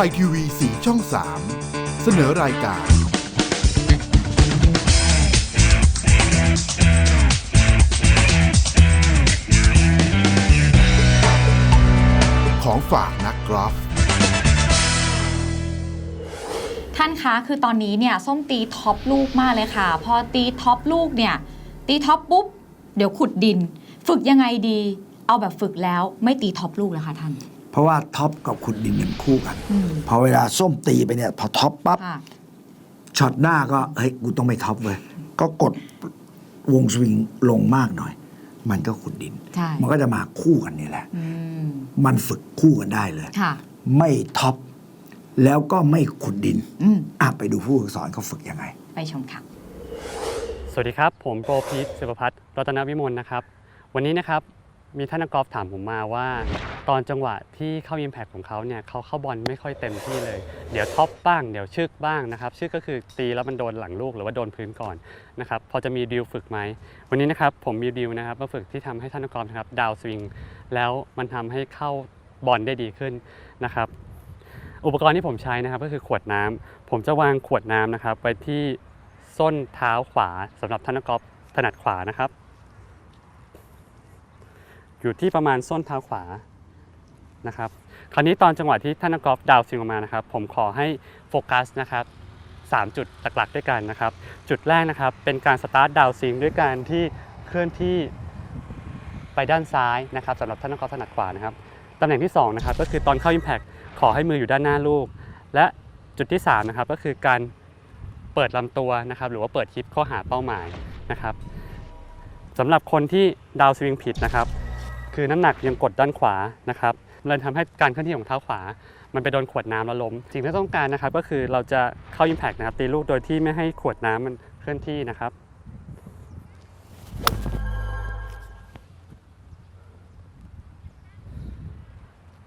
ทยทีวีสีช่อง 3 เสนอรายการ ของฝากนักกอล์ฟ ท่านคะคือตอนนี้เนี่ยส้มตีท็อปลูกมากเลยค่ะ พอตีท็อปลูกเนี่ย ตีท็อปปุ๊บ เดี๋ยวขุดดิน ฝึกยังไงดี เอาแบบฝึกแล้วไม่ตีท็อปลูกแล้วค่ะท่าน เพราะว่าท็อปกับขุดดินมันคู่กันอืมพอเวลาส้มตีไปเนี่ย พอท็อปปั๊บค่ะช็อตหน้าก็เฮ้ยกูต้องไม่ท็อปเว้ยก็กดวงสวิงลงมากหน่อย มันก็ขุดดินใช่มันก็จะมาคู่กันนี่แหละอืมมันฝึกคู่กันได้เลยค่ะไม่ท็อปแล้วก็ไม่ขุดดินอืมอะไปดูผู้ฝึกสอนเขาฝึกยังไง ไปชมค่ะสวัสดีครับ ผมโปรพีทศิวพัฒน์รัตนวิมลนะครับ วันนี้นะครับ มีท่านนักกอล์ฟถามผมมาว่า ตอนจังหวะที่เข้าอิมแพคของเขาเนี่ยเขาเข้าบอลไม่ค่อยเต็มที่เลย เดี๋ยวท็อปบ้างเดี๋ยวชึกบ้างนะครับชึกก็คือตีแล้วมันโดนหลังลูกหรือว่าโดนพื้นก่อนนะครับพอจะมีดิวฝึกไหมวันนี้นะครับผมมีดิวนะครับมาฝึกที่ทำให้ท่านนักกอล์ฟนะครับดาวสวิงแล้วมันทำให้เข้าบอลได้ดีขึ้นนะครับ อุปกรณ์ที่ผมใช้นะครับก็คือขวดน้ำผมจะวางขวดน้ำนะครับไว้ที่ส้นเท้าขวาสำหรับท่านนักกอล์ฟถนัดขวานะครับ อยู่ที่ประมาณส้นเท้าขวานะครับคราวนี้ตอนจังหวะที่ท่านนักกอล์ฟดาวน์สวิงออกมานะครับ ผมขอให้โฟกัสนะครับสามจุดหลักๆด้วยกันนะครับ จุดแรกนะครับเป็นการสตาร์ทดาวน์สวิงด้วยการที่เคลื่อนที่ไปด้านซ้ายนะครับสำหรับท่านนักกอล์ฟถนัดขวานะครับตำแหน่งที่สองนะครับก็คือตอนเข้า Impact ขอให้มืออยู่ด้านหน้าลูก และจุดที่3นะครับก็คือการเปิดลำตัวนะครับหรือว่าเปิดฮิปเข้าหาเป้าหมายนะครับสำหรับคนที่ดาวสวิงผิดนะครับ คือน้ำหนักยังกดด้านขวานะครับเลยทำให้การเคลื่อนที่ของเท้าขวา มันไปโดนขวดน้ำแล้วล้มสิ่งที่ต้องการนะครับก็คือเราจะเข้า Impact นะครับตีลูกโดยที่ไม่ให้ขวดน้ำมันเคลื่อนที่นะครับ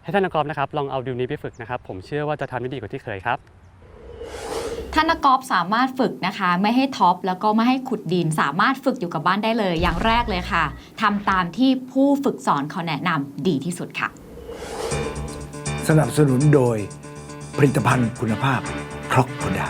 ให้ท่านนักกอล์ฟนะครับลองเอาดิวนี้ไปฝึกนะครับ ผมเชื่อว่าจะทำได้ดีกว่าที่เคยครับ ท่านักกอล์ฟสามารถฝึกนะคะ ไม่ให้ท็อปแล้วก็ไม่ให้ขุดดิน สามารถฝึกอยู่กับบ้านได้เลย อย่างแรกเลยค่ะทำตามที่ผู้ฝึกสอนเขาแนะนำดีที่สุดค่ะ สนับสนุนโดยผลิตภัณฑ์คุณภาพครอกโคได